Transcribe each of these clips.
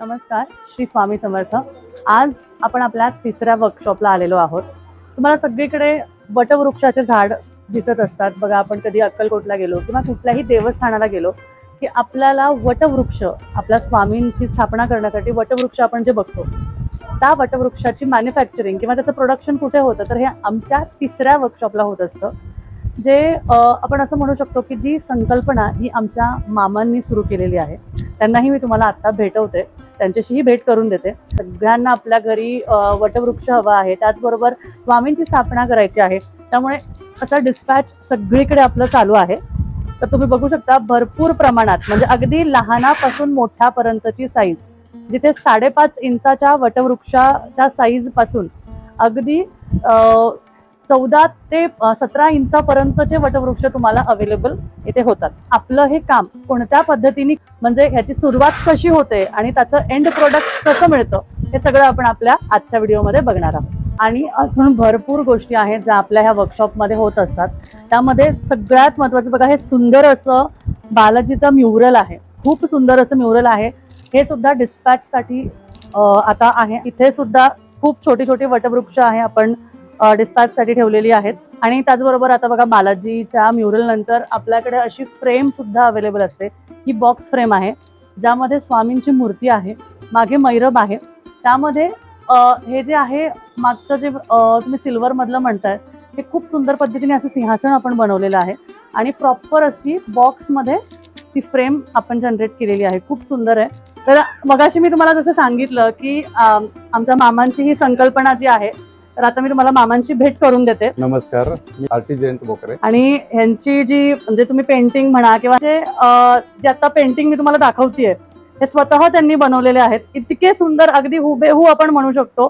नमस्कार श्री स्वामी समर्थ. आज आपण आपल्या तिसऱ्या वर्कशॉपला आलेलो आहोत. तुम्हाला सगळीकडे वटवृक्षाचे झाड दिसत असतात. बघा आपण कधी अक्कलकोटला गेलो किंवा कुठल्याही देवस्थानाला गेलो की आपल्याला वटवृक्ष आपल्या स्वामींची स्थापना करण्यासाठी वटवृक्ष आपण जे बघतो त्या वटवृक्षाची मॅन्युफॅक्चरिंग किंवा त्याचं प्रोडक्शन कुठे होतं? तर हे आमच्या तिसऱ्या वर्कशॉपला होत असतं. जे आपण असं म्हणू शकतो की जी संकल्पना ही आमच्या मामांनी सुरू केलेली आहे. त्यांनाही मी तुम्हाला आत्ता भेटवते. त्यांच्याशीही भेट करून देते. सगळ्यांना आपल्या घरी वटवृक्ष हवा आहे. त्याचबरोबर स्वामींची स्थापना करायची आहे. त्यामुळे असा डिस्पॅच सगळीकडे आपलं चालू आहे. तर तुम्ही बघू शकता भरपूर प्रमाणात म्हणजे अगदी लहानापासून मोठ्यापर्यंतची साईज जिथे साडेपाच इंचाच्या वटवृक्षाच्या साईजपासून अगदी चौदा ते सतरा इंचापर्यंतचे वटवृक्ष तुम्हाला अवेलेबल इथे होतात. आपलं हे काम कोणत्या पद्धतीने म्हणजे ह्याची सुरुवात कशी होते आणि त्याचं एंड प्रोडक्ट कसं मिळतं हे सगळं आपण आपल्या आजच्या व्हिडिओमध्ये बघणार आहोत. आणि अजून भरपूर गोष्टी आहेत ज्या आपल्या ह्या वर्कशॉपमध्ये होत असतात. त्यामध्ये सगळ्यात महत्त्वाचं बघा हे सुंदर असं बालाजीचं म्युरल आहे. खूप सुंदर असं म्युरल आहे. हे सुद्धा डिस्पॅचसाठी आता आहे. इथे सुद्धा खूप छोटी छोटी वटवृक्ष आहे. आपण डिस्पॅचसाठी ठेवलेली आहेत. आणि त्याचबरोबर आता बघा बालाजीच्या म्युरल नंतर आपल्याकडे अशी फ्रेम सुद्धा अवेलेबल असते. ही बॉक्स फ्रेम आहे. ज्यामध्ये स्वामींची मूर्ती आहे. मागे मैरब आहे. त्यामध्ये हे जे आहे मागचं जे तुम्ही सिल्वरमधलं म्हणताय हे खूप सुंदर पद्धतीने असं सिंहासन आपण बनवलेलं आहे. आणि प्रॉपर अशी बॉक्समध्ये ती फ्रेम आपण जनरेट केलेली आहे. खूप सुंदर आहे. तर मगाशी मी तुम्हाला जसं सांगितलं की आमच्या मामांची ही संकल्पना जी आहे तर आता मी तुम्हाला मामांची भेट करून देते. नमस्कार मी आरती जयंत बोकरे. आणि ह्यांची जी म्हणजे तुम्ही पेंटिंग म्हणा किंवा जे अं, जे आता पेंटिंग मी तुम्हाला दाखवतीये हे स्वतः त्यांनी बनवलेले आहेत. इतके सुंदर अगदी हुबेहू आपण म्हणू शकतो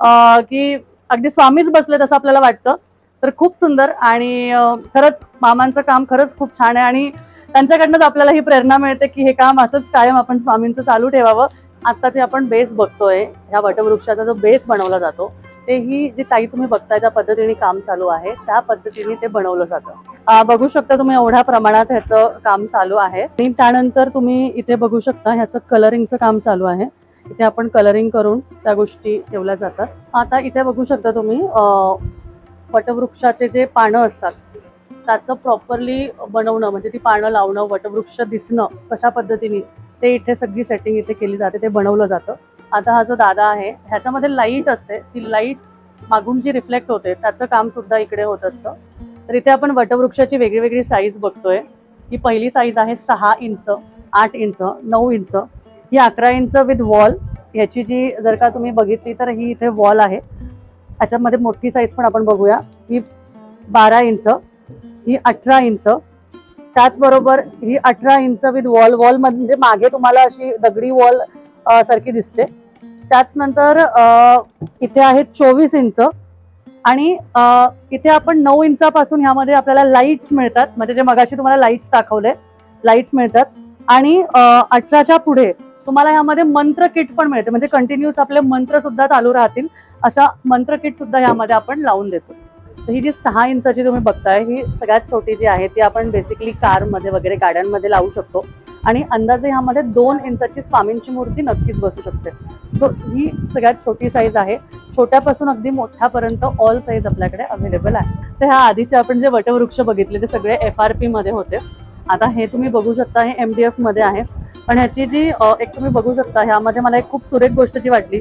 अं, की अगदी स्वामीच बसलेत असं आपल्याला वाटतं. तर खूप सुंदर आणि अं, खरंच मामांचं काम खरंच खूप छान आहे आणि त्यांच्याकडनंच आपल्याला ही प्रेरणा मिळते की हे काम असंच कायम आपण स्वामींचं चालू ठेवावं. आता जे आपण बेस बघतोय. ह्या वटवृक्षाचा जो बेस बनवला जातो तेही जे जी ताई तुम्ही बघताय ज्या पद्धतीने काम चालू आहे त्या पद्धतीने ते बनवलं जातं. बघू शकता तुम्ही एवढ्या प्रमाणात ह्याचं काम चालू आहे. आणि त्यानंतर तुम्ही इथे बघू शकता ह्याचं कलरिंगचं काम चालू आहे. इथे आपण कलरिंग करून त्या गोष्टी ठेवल्या जातात. आता इथे बघू शकता तुम्ही वटवृक्षाचे जे पानं असतात त्याचं प्रॉपरली बनवणं म्हणजे ती पानं लावणं वटवृक्ष दिसणं कशा पद्धतीने ते इथे सगळी सेटिंग इथे केली जाते ते बनवलं जातं. आता हा जो दादा आहे ह्याच्यामध्ये लाइट असते. ती लाइट मागून जी रिफ्लेक्ट होते त्याचं काम सुद्धा इकडे होत असतं. तर इथे आपण वटवृक्षाची वेगळी वेगळी साईज बघतोय. ही पहिली साईज आहे सहा इंच आठ इंच नऊ इंच. ही अकरा इंच विथ वॉल ह्याची जी जर का तुम्ही बघितली तर ही इथे वॉल आहे. याच्यामध्ये मोठी साईज पण आपण बघूया. ही बारा इंच ही अठरा इंच. त्याचबरोबर ही अठरा इंच विथ वॉल वॉल म्हणजे मागे तुम्हाला अशी दगडी वॉल सारखी दिसते. त्याच नंतर इथे आहे चोवीस इंच. आणि इथे आपण नऊ इंचापासून ह्यामध्ये आपल्याला लाईट्स मिळतात. म्हणजे जे मगाशी तुम्हाला लाईट्स दाखवले लाईट्स मिळतात. आणि अठराच्या पुढे तुम्हाला ह्यामध्ये मंत्र किट पण मिळते. म्हणजे कंटिन्युअस आपले मंत्र सुद्धा चालू राहतील. अशा मंत्र किट सुद्धा ह्यामध्ये आपण लावून देतो. तर ही जी सहा इंचाची तुम्ही बघताय ही सगळ्यात छोटी जी आहे ती आपण बेसिकली कारमध्ये वगैरे गाड्यांमध्ये लावू शकतो. आणि अंदाजे ह्यामध्ये दोन इंचाची स्वामींची मूर्ती नक्कीच बसू शकते. सो ही सगळ्यात छोटी साईज आहे. छोट्यापासून अगदी मोठ्यापर्यंत ऑल साईज आपल्याकडे अवेलेबल आहे. तर ह्या आधीचे आपण जे वटवृक्ष बघितले ते सगळे एफ आर पीमध्ये होते. आता हे तुम्ही बघू शकता हे एम डी एफमध्ये आहे. पण ह्याची जी एक तुम्ही बघू शकता ह्यामध्ये मला एक खूप सुरेख गोष्ट जी वाटली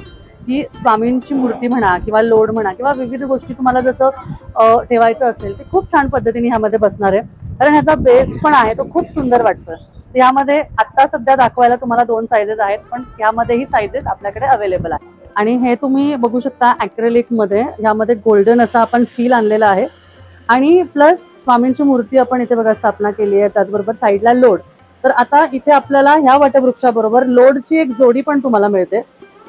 की स्वामींची मूर्ती म्हणा किंवा लोड म्हणा किंवा विविध गोष्टी तुम्हाला जसं ठेवायचं असेल ते खूप छान पद्धतीने ह्यामध्ये बसणार आहे. कारण ह्याचा बेस पण आहे तो खूप सुंदर वाटतोय. यामध्ये आत्ता सध्या दाखवायला तुम्हाला दोन सायझेस आहेत पण यामध्येही सायझेस आपल्याकडे अवेलेबल आहे आणि हे तुम्ही बघू शकता acrylic मध्ये गोल्डन असा आपण फील आणलेला आहे. आणि प्लस स्वामींची मूर्ती आपण इथे बघा स्थापना केली आहे त्याचबरोबर साईडला लोड तर आता इथे आपल्याला ह्या वटवृक्षाबरोबर लोडची एक जोडी पण तुम्हाला मिळते.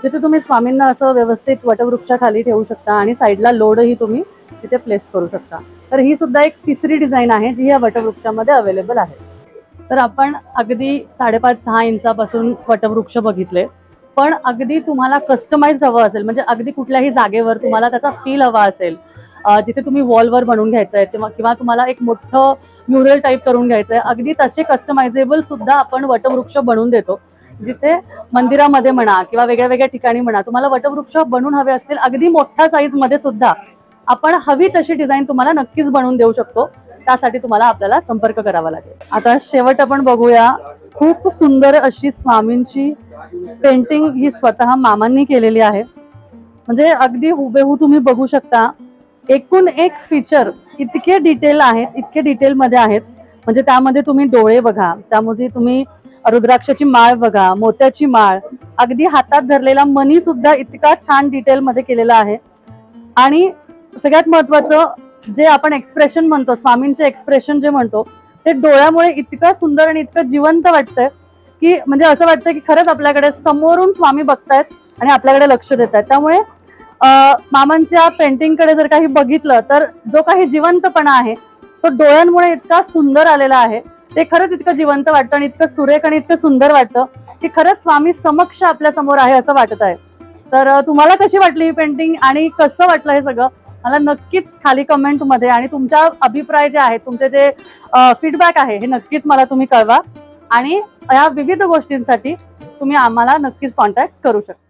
तिथे तुम्ही स्वामींना असं व्यवस्थित वटवृक्षाखाली ठेवू शकता आणि साईडला लोडही तुम्ही तिथे प्लेस करू शकता. तर ही सुद्धा एक तिसरी डिझाईन आहे जी या वटवृक्षामध्ये अवेलेबल आहे. तर आपण अगदी साडेपाच सहा इंचापासून वटवृक्ष बघितले. पण अगदी तुम्हाला कस्टमाइज हवं असेल म्हणजे अगदी कुठल्याही जागेवर तुम्हाला त्याचा फील हवा असेल जिथे तुम्ही वॉलवर बनवून घ्यायचं आहे किंवा किंवा तुम्हाला एक मोठं म्युरल टाईप करून घ्यायचं आहे अगदी तसे कस्टमायझेबल सुद्धा आपण वटवृक्ष बनवून देतो. जिथे मंदिरामध्ये म्हणा किंवा वेगळ्या वेगळ्या ठिकाणी म्हणा तुम्हाला वटवृक्ष बनवून हवे असतील अगदी मोठ्या साईजमध्ये सुद्धा आपण हवी तशी डिझाईन तुम्हाला नक्कीच बनवून देऊ शकतो. त्यासाठी तुम्हाला आपल्याला संपर्क करावा लागेल. आता शेवट आपण बघूया खूप सुंदर अशी स्वामींची पेंटिंग ही स्वतः मामांनी केलेली आहे. म्हणजे अगदी हुबेहू तुम्ही बघू शकता एकूण एक फीचर इतके डिटेल आहेत इतके डिटेलमध्ये आहेत. म्हणजे त्यामध्ये तुम्ही डोळे बघा त्यामध्ये तुम्ही रुद्राक्षाची माळ बघा मोत्याची माळ अगदी हातात धरलेला मनी सुद्धा इतका छान डिटेल मध्ये केलेला आहे. आणि सगळ्यात महत्वाचं जे आपण एक्सप्रेशन म्हणतो स्वामींचे एक्सप्रेशन जे म्हणतो ते डोळ्यामुळे इतकं सुंदर आणि इतकं जिवंत वाटतंय की म्हणजे असं वाटतं की खरंच आपल्याकडे समोरून स्वामी बघतायत आणि आपल्याकडे लक्ष देत आहेत त्यामुळे मामांच्या पेंटिंगकडे जर काही बघितलं तर जो काही जिवंतपणा आहे तो डोळ्यांमुळे इतका सुंदर आलेला आहे. ते खरंच इतकं जिवंत वाटतं आणि इतकं सुरेख आणि इतकं सुंदर वाटतं की खरंच स्वामी समक्ष आपल्यासमोर आहे असं वाटत आहे. तर तुम्हाला कशी वाटली ही पेंटिंग आणि कसं वाटलं हे सगळं? मला नक्कीच खाली कमेंटमध्ये आणि तुमच्या अभिप्राय जे आहेत तुमचे जे फीडबॅक आहे हे नक्कीच मला तुम्ही कळवा. आणि या विविध गोष्टींसाठी तुम्ही आम्हाला नक्कीच कॉन्टॅक्ट करू शकता.